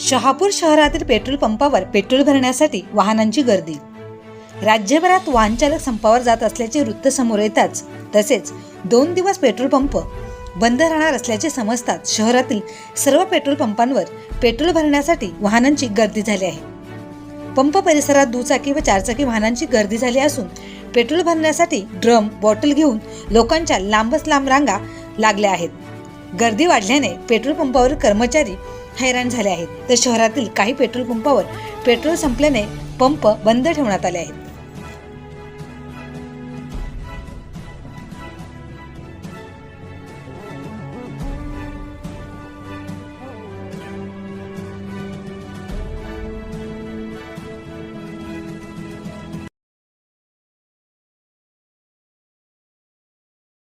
शहापूर शहरातील पेट्रोल पंपावर पेट्रोल भरण्यासाठी वाहनांची गर्दी. राज्यभरात वाहनचालक संपावर जात असल्याचे वृत्त समोर येताच तसेच दोन दिवस पेट्रोल पंप बंद राहणार असल्याचे समजतात शहरातील सर्व पेट्रोल पंपांवर पेट्रोल भरण्यासाठी वाहनांची गर्दी झाली आहे. पंप परिसरात दुचाकी व चारचाकी वाहनांची गर्दी झाली असून पेट्रोल भरण्यासाठी ड्रम बॉटल घेऊन लोकांच्या लांबच लांब रांगा लागल्या आहेत. गर्दी वाढल्याने पेट्रोल पंपावर कर्मचारी हैराण झाले आहेत. तर शहरातील काही पेट्रोल पंपावर पेट्रोल संपल्याने पंप बंद ठेवण्यात आले आहेत.